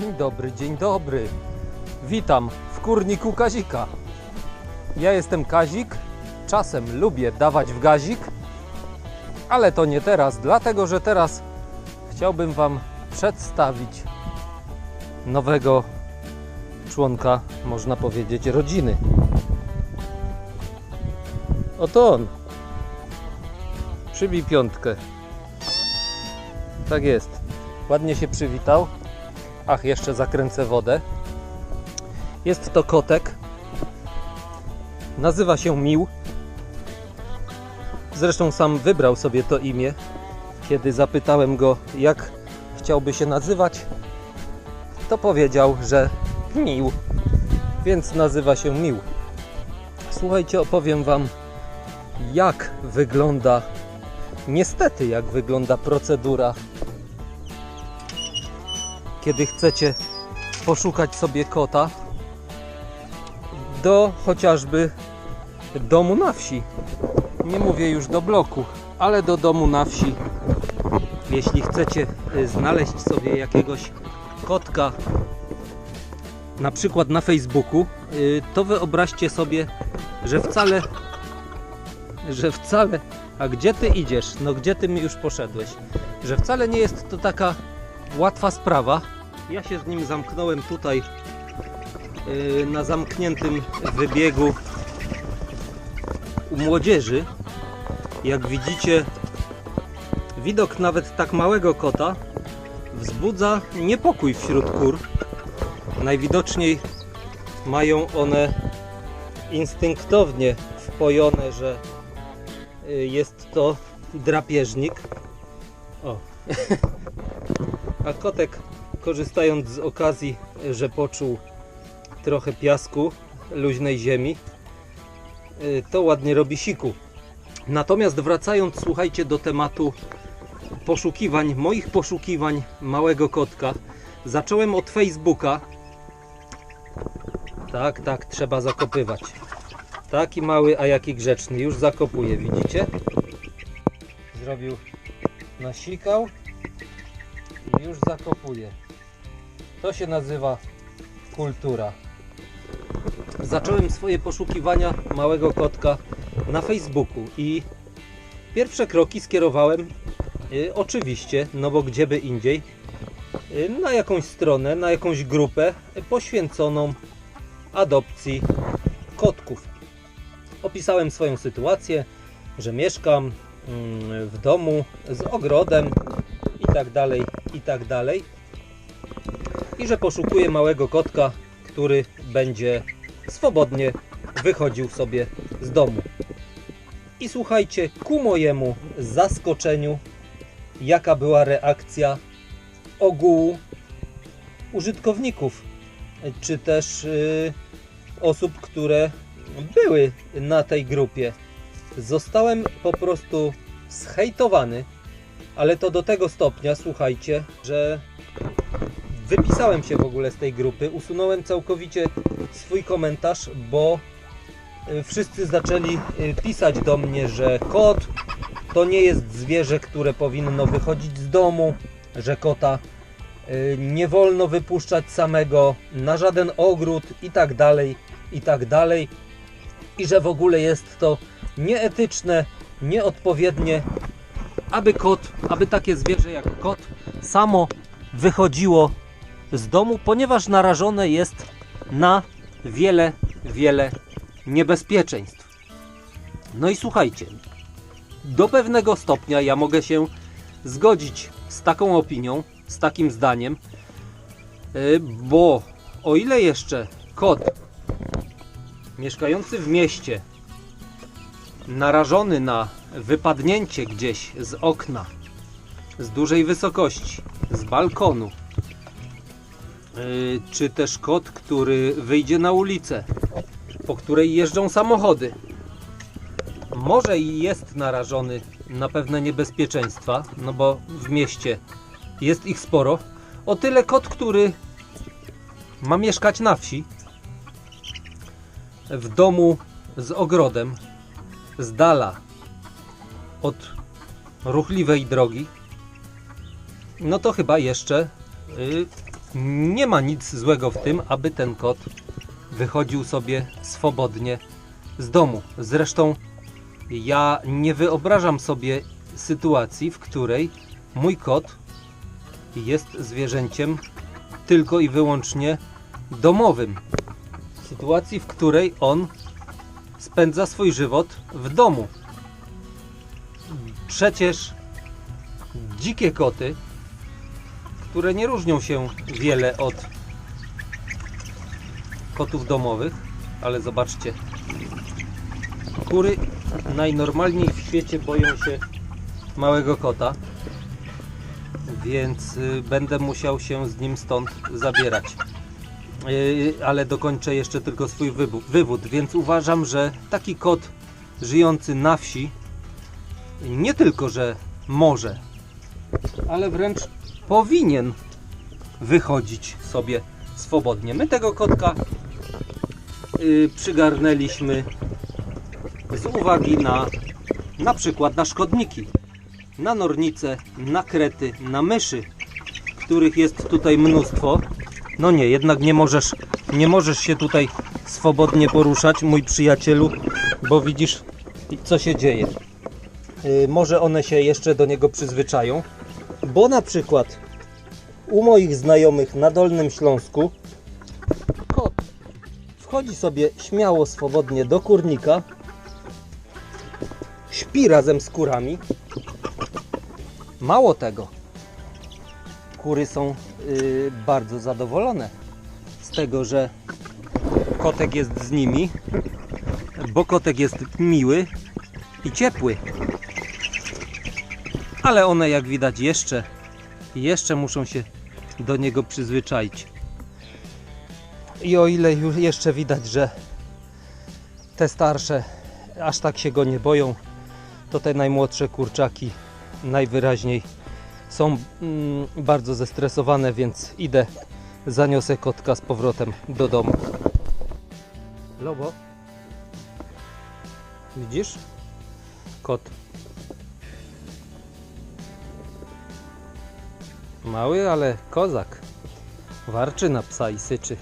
Dzień dobry, dzień dobry. Witam w kurniku Kazika. Ja jestem Kazik. Czasem lubię dawać w gazik, ale to nie teraz, dlatego że teraz chciałbym Wam przedstawić nowego członka, można powiedzieć, rodziny. Oto on. Przybij piątkę. Tak jest. Ładnie się przywitał. Ach, jeszcze zakręcę wodę. Jest to kotek. Nazywa się Mił. Zresztą sam wybrał sobie to imię. Kiedy zapytałem go, jak chciałby się nazywać, to powiedział, że Mił. Więc nazywa się Mił. Słuchajcie, opowiem Wam, jak wygląda, niestety, jak wygląda procedura kiedy chcecie poszukać sobie kota do chociażby domu na wsi. Nie mówię już do bloku, ale do domu na wsi. Jeśli chcecie y, znaleźć sobie jakiegoś kotka, na przykład na Facebooku, y, to wyobraźcie sobie, że wcale, że wcale, a gdzie ty idziesz? No gdzie ty już poszedłeś? Że wcale nie jest to taka łatwa sprawa. Ja się z nim zamknąłem tutaj yy, na zamkniętym wybiegu u młodzieży. Jak widzicie, widok nawet tak małego kota wzbudza niepokój wśród kur. Najwidoczniej mają one instynktownie wpojone, że y, jest to drapieżnik. O, a kotek, korzystając z okazji, że poczuł trochę piasku, luźnej ziemi, y, to ładnie robi siku. Natomiast wracając, słuchajcie, do tematu poszukiwań, moich poszukiwań małego kotka, zacząłem od Facebooka. Tak, tak, trzeba zakopywać. Taki mały, a jaki grzeczny. Już zakopuje, widzicie? Zrobił, nasikał już zakopuje. To się nazywa kultura. Zacząłem swoje poszukiwania małego kotka na Facebooku i pierwsze kroki skierowałem y, oczywiście, no bo gdzieby indziej, y, na jakąś stronę, na jakąś grupę poświęconą adopcji kotków. Opisałem swoją sytuację, że mieszkam mm, w domu z ogrodem i tak dalej, i tak dalej. I że poszukuję małego kotka, który będzie swobodnie wychodził sobie z domu. I słuchajcie, ku mojemu zaskoczeniu, jaka była reakcja ogółu użytkowników, czy też y, osób, które były na tej grupie. Zostałem po prostu zhejtowany, ale to do tego stopnia, słuchajcie, że wypisałem się w ogóle z tej grupy, usunąłem całkowicie swój komentarz, bo y, wszyscy zaczęli y, pisać do mnie, że kot to nie jest zwierzę, które powinno wychodzić z domu, że kota y, nie wolno wypuszczać samego na żaden ogród i tak dalej, i tak dalej. I że w ogóle jest to nieetyczne, nieodpowiednie, aby kot, aby takie zwierzę jak kot samo wychodziło z domu, ponieważ narażone jest na wiele, wiele niebezpieczeństw. No i słuchajcie, do pewnego stopnia ja mogę się zgodzić z taką opinią, z takim zdaniem, yy, bo o ile jeszcze kot mieszkający w mieście, narażony na wypadnięcie gdzieś z okna, z dużej wysokości, z balkonu, yy, czy też kot, który wyjdzie na ulicę, po której jeżdżą samochody, może i jest narażony na pewne niebezpieczeństwa, no bo w mieście jest ich sporo. O tyle kot, który ma mieszkać na wsi, w domu z ogrodem, z dala od ruchliwej drogi, no to chyba jeszcze y, Nie ma nic złego w tym, aby ten kot wychodził sobie swobodnie z domu. Zresztą ja nie wyobrażam sobie sytuacji, w której mój kot jest zwierzęciem tylko i wyłącznie domowym. Sytuacji, w której on spędza swój żywot w domu. Przecież dzikie koty, które nie różnią się wiele od kotów domowych, ale zobaczcie, kury najnormalniej w świecie boją się małego kota, więc y, będę musiał się z nim stąd zabierać. Yy, ale dokończę jeszcze tylko swój wywód, więc uważam, że taki kot żyjący na wsi nie tylko, że może, ale wręcz powinien wychodzić sobie swobodnie. My tego kotka yy, przygarnęliśmy z uwagi na na przykład na szkodniki, na nornice, na krety, na myszy, których jest tutaj mnóstwo. No nie, jednak nie możesz, nie możesz się tutaj swobodnie poruszać, mój przyjacielu, bo widzisz, co się dzieje. Yy, może one się jeszcze do niego przyzwyczają, bo na przykład u moich znajomych na Dolnym Śląsku kot wchodzi sobie śmiało, swobodnie do kurnika, śpi razem z kurami. Mało tego, kury są y, bardzo zadowolone z tego, że kotek jest z nimi, bo kotek jest miły i ciepły. Ale one, jak widać, jeszcze, jeszcze muszą się do niego przyzwyczaić. I o ile już jeszcze widać, że te starsze aż tak się go nie boją, to te najmłodsze kurczaki najwyraźniej są mm, bardzo zestresowane, więc idę, zaniosę kotka z powrotem do domu. Lobo, widzisz? Kot. Mały, ale kozak. Warczy na psa i syczy.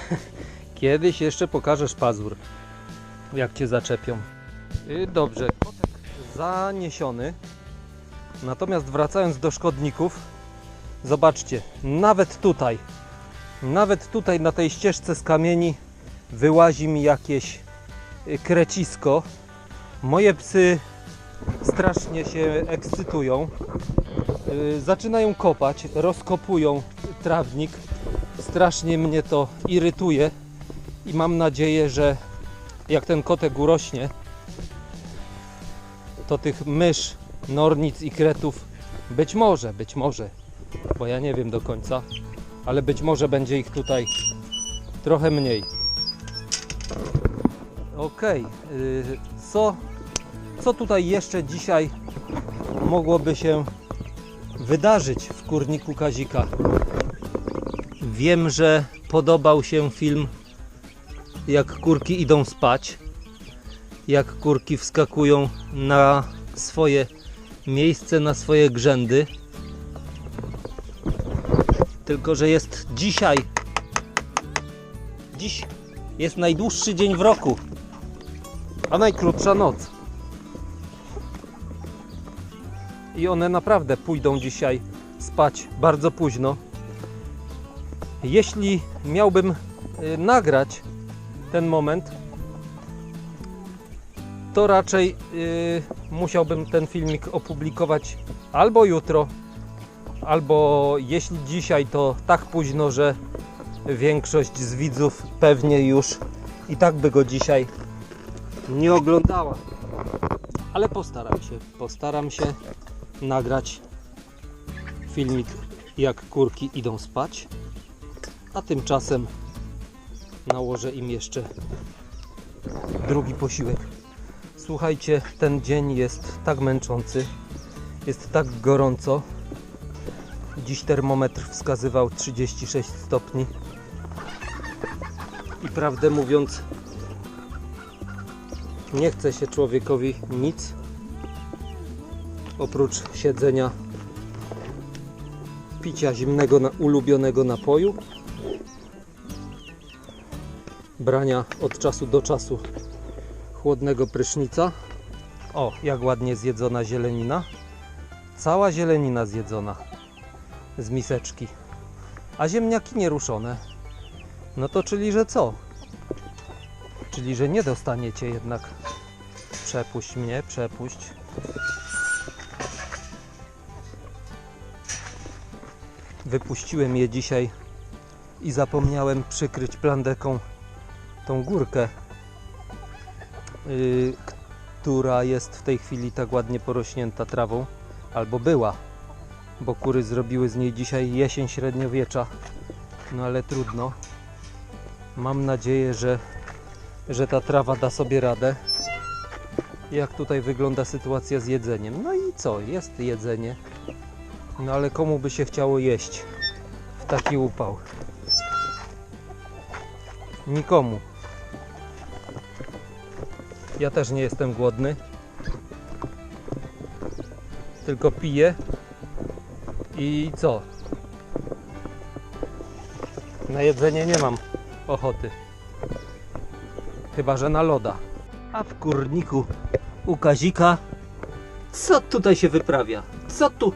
Kiedyś jeszcze pokażesz pazur, jak cię zaczepią. Y, Dobrze, kotek zaniesiony. Natomiast wracając do szkodników, zobaczcie, nawet tutaj, nawet tutaj na tej ścieżce z kamieni wyłazi mi jakieś y, krecisko. Moje psy strasznie się ekscytują. Y, Zaczynają kopać, rozkopują trawnik. Strasznie mnie to irytuje i mam nadzieję, że jak ten kotek urośnie, to tych mysz, nornic i kretów być może, być może, bo ja nie wiem do końca, ale być może będzie ich tutaj trochę mniej. Yy, co, co tutaj jeszcze dzisiaj mogłoby się wydarzyć w kurniku Kazika? Wiem, że podobał się film jak kurki idą spać, jak kurki wskakują na swoje miejsce, na swoje grzędy. Tylko, że jest dzisiaj. Dziś jest najdłuższy dzień w roku, a najkrótsza noc. I one naprawdę pójdą dzisiaj spać bardzo późno. Jeśli miałbym y, nagrać ten moment, to raczej y, musiałbym ten filmik opublikować albo jutro, albo jeśli dzisiaj, to tak późno, że większość z widzów pewnie już i tak by go dzisiaj nie oglądała. Ale postaram się, postaram się nagrać filmik jak kurki idą spać, a tymczasem nałożę im jeszcze drugi posiłek. Słuchajcie, ten dzień jest tak męczący, jest tak gorąco. Dziś termometr wskazywał 36 stopni. I prawdę mówiąc, nie chce się człowiekowi nic oprócz siedzenia picia zimnego ulubionego napoju, brania od czasu do czasu chłodnego prysznica. O, jak ładnie zjedzona zielenina. Cała zielenina zjedzona z miseczki. A ziemniaki nieruszone. No to czyli, że co? Czyli, że nie dostaniecie jednak. Przepuść mnie, przepuść. Wypuściłem je dzisiaj i zapomniałem przykryć plandeką tą górkę, yy, która jest w tej chwili tak ładnie porośnięta trawą, albo była, bo kury zrobiły z niej dzisiaj jesień średniowiecza. No ale trudno. Mam nadzieję, że, że ta trawa da sobie radę. Jak tutaj wygląda sytuacja z jedzeniem? No i co? Jest jedzenie. No ale komu by się chciało jeść w taki upał? Nikomu. Ja też nie jestem głodny. Tylko piję. I co? Na jedzenie nie mam ochoty. Chyba, że na loda. A w kurniku u Kazika co tutaj się wyprawia? Co tu?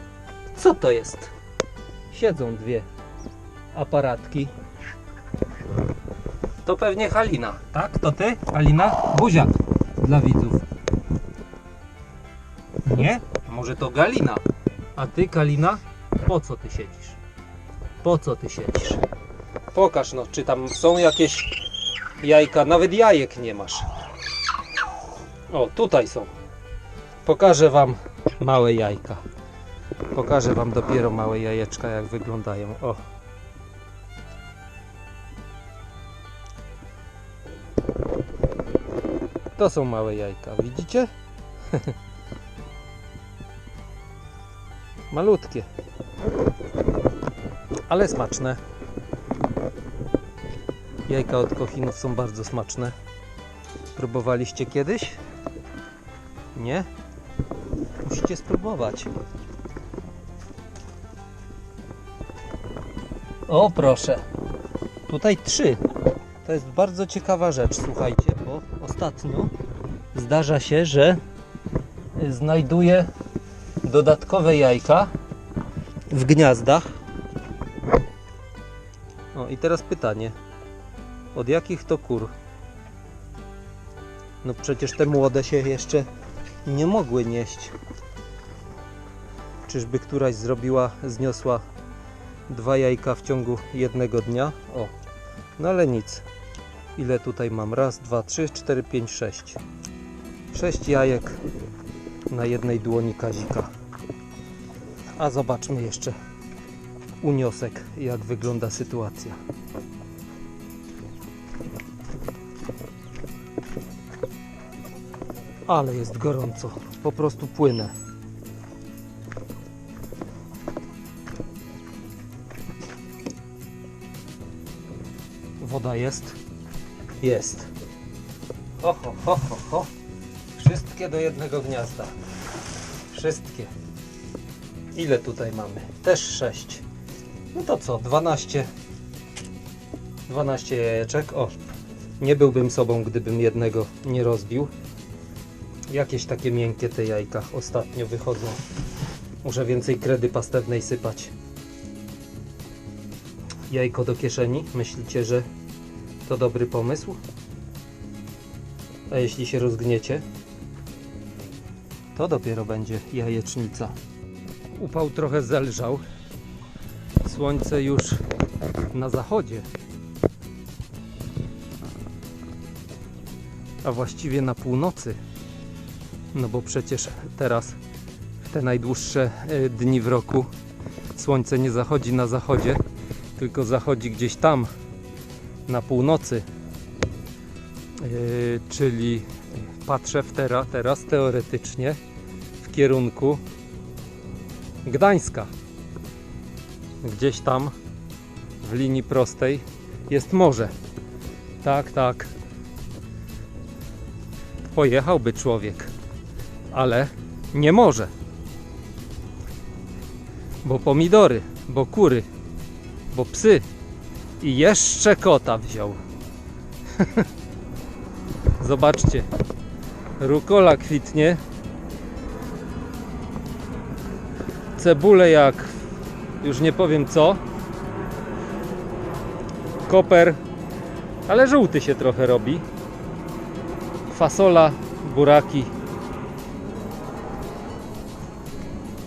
Co to jest? Siedzą dwie aparatki. To pewnie Halina, tak? To ty? Halina? Buziak dla widzów. Nie? Może to Galina. A ty, Kalina? Po co ty siedzisz? Po co ty siedzisz? Pokaż no, czy tam są jakieś jajka. Nawet jajek nie masz. O, tutaj są. Pokażę wam małe jajka. Pokażę wam dopiero małe jajeczka jak wyglądają. O. To są małe jajka, widzicie? Malutkie. Ale smaczne. Jajka od kochinów są bardzo smaczne. Próbowaliście kiedyś? Nie? Musicie spróbować. O proszę. Tutaj trzy. To jest bardzo ciekawa rzecz, słuchajcie, ostatnio zdarza się, że znajduję dodatkowe jajka w gniazdach. O i teraz pytanie. Od jakich to kur? No przecież te młode się jeszcze nie mogły nieść. Czyżby któraś zrobiła, zniosła dwa jajka w ciągu jednego dnia? O, no ale nic. Ile tutaj mam? Raz, dwa, trzy, cztery, pięć, sześć. Sześć jajek na jednej dłoni kazika. A zobaczmy jeszcze uniosek, jak wygląda sytuacja. Ale jest gorąco, po prostu płynę. Woda jest? Jest. Ho, ho, ho, ho, ho. Wszystkie do jednego gniazda. Wszystkie. Ile tutaj mamy? Też 6. No to co? 12. 12 jajeczek. O, nie byłbym sobą, gdybym jednego nie rozbił. Jakieś takie miękkie te jajka ostatnio wychodzą. Muszę więcej kredy pastewnej sypać. Jajko do kieszeni. Myślicie, że to dobry pomysł? A jeśli się rozgniecie, to dopiero będzie jajecznica. Upał trochę zelżał. Słońce już na zachodzie. A właściwie na północy. No bo przecież teraz, w te najdłuższe e, dni w roku, słońce nie zachodzi na zachodzie, tylko zachodzi gdzieś tam, na północy. Yy, czyli patrzę w tera, teraz teoretycznie w kierunku Gdańska. Gdzieś tam w linii prostej jest morze. Tak, tak. Pojechałby człowiek, ale nie może. bo pomidory, bo kury, bo psy i jeszcze kota wziął. Zobaczcie, rukola kwitnie, cebule jak już nie powiem co, koper, ale żółty się trochę robi, fasola, buraki,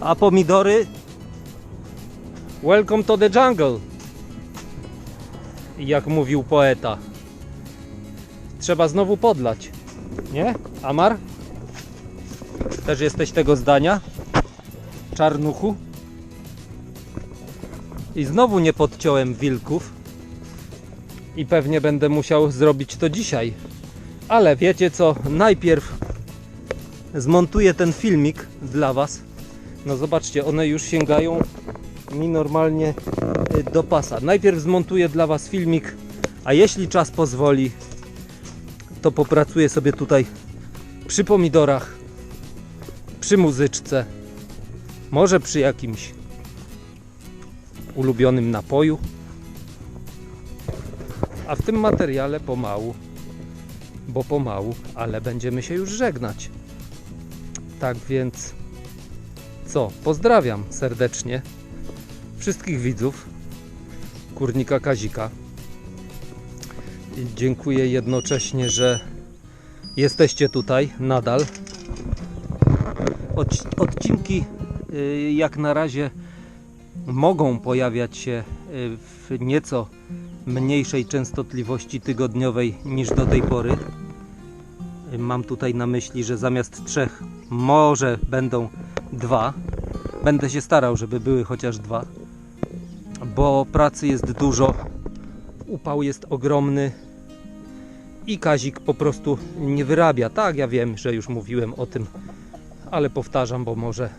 a pomidory? Welcome to the jungle. Jak mówił poeta. Trzeba znowu podlać. Nie? Amar? Też jesteś tego zdania? Czarnuchu? I znowu nie podciąłem wilków. I pewnie będę musiał zrobić to dzisiaj. Ale wiecie co? Najpierw zmontuję ten filmik dla Was. No zobaczcie, one już sięgają mi normalnie do pasa. Najpierw zmontuję dla Was filmik, a jeśli czas pozwoli, to popracuję sobie tutaj przy pomidorach, przy muzyczce, może przy jakimś ulubionym napoju. A w tym materiale pomału, bo pomału, ale będziemy się już żegnać. Tak więc co? Pozdrawiam serdecznie wszystkich widzów Kurnika Kazika. I dziękuję jednocześnie, że jesteście tutaj nadal. Odc- Odcinki y, jak na razie mogą pojawiać się y, w nieco mniejszej częstotliwości tygodniowej niż do tej pory. Y, Mam tutaj na myśli, że zamiast trzech może będą dwa. Będę się starał, żeby były chociaż dwa bo pracy jest dużo, upał jest ogromny i Kazik po prostu nie wyrabia. Tak, ja wiem, że już mówiłem o tym, ale powtarzam, bo może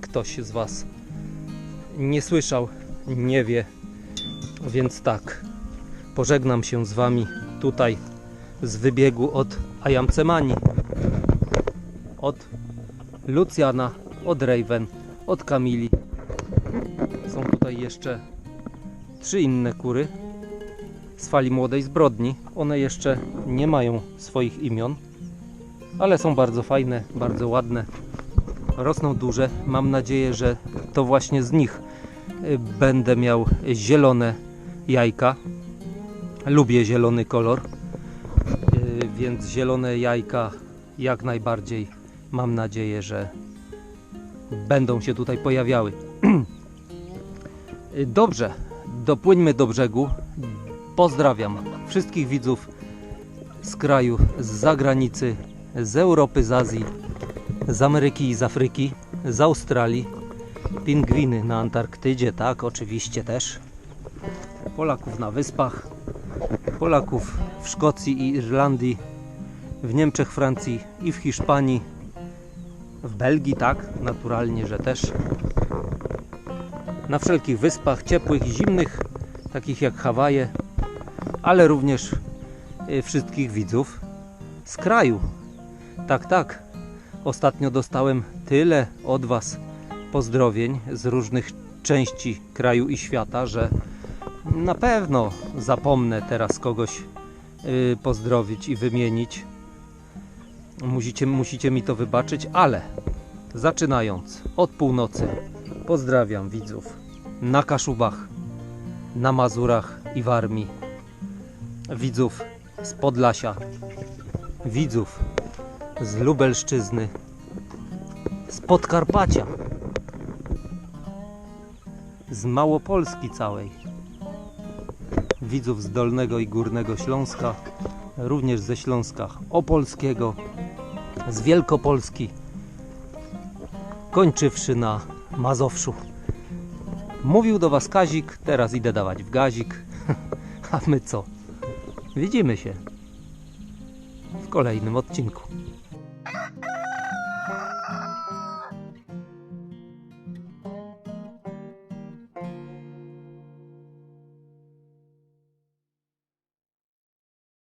ktoś z Was nie słyszał, nie wie. Więc tak, pożegnam się z Wami tutaj z wybiegu od Ayamcemani, od Lucjana, od Raven, od Kamili. Są tutaj jeszcze trzy inne kury z fali młodej zbrodni. One jeszcze nie mają swoich imion, ale są bardzo fajne, bardzo ładne. Rosną duże. Mam nadzieję, że to właśnie z nich y, będę miał zielone jajka. Lubię zielony kolor, y, więc zielone jajka jak najbardziej mam nadzieję, że będą się tutaj pojawiały. Dobrze, dopłyńmy do brzegu. Pozdrawiam wszystkich widzów z kraju, z zagranicy, z Europy, z Azji, z Ameryki i z Afryki, z Australii. Pingwiny na Antarktydzie, tak, oczywiście też. Polaków na wyspach, Polaków w Szkocji i Irlandii, w Niemczech, Francji i w Hiszpanii, w Belgii, tak, naturalnie, że też na wszelkich wyspach ciepłych i zimnych, takich jak Hawaje, ale również y, wszystkich widzów z kraju. Tak, tak. Ostatnio dostałem tyle od Was pozdrowień z różnych części kraju i świata, że na pewno zapomnę teraz kogoś y, pozdrowić i wymienić. Musicie, musicie mi to wybaczyć, ale zaczynając od północy Pozdrawiam widzów na Kaszubach, na Mazurach i w Armii, widzów z Podlasia, widzów z Lubelszczyzny, z Podkarpacia, z Małopolski całej, widzów z Dolnego i Górnego Śląska, również ze Śląska Opolskiego, z Wielkopolski, kończywszy na Mazowszu. Mówił do Was Kazik, teraz idę dawać w gazik. A my co? Widzimy się w kolejnym odcinku.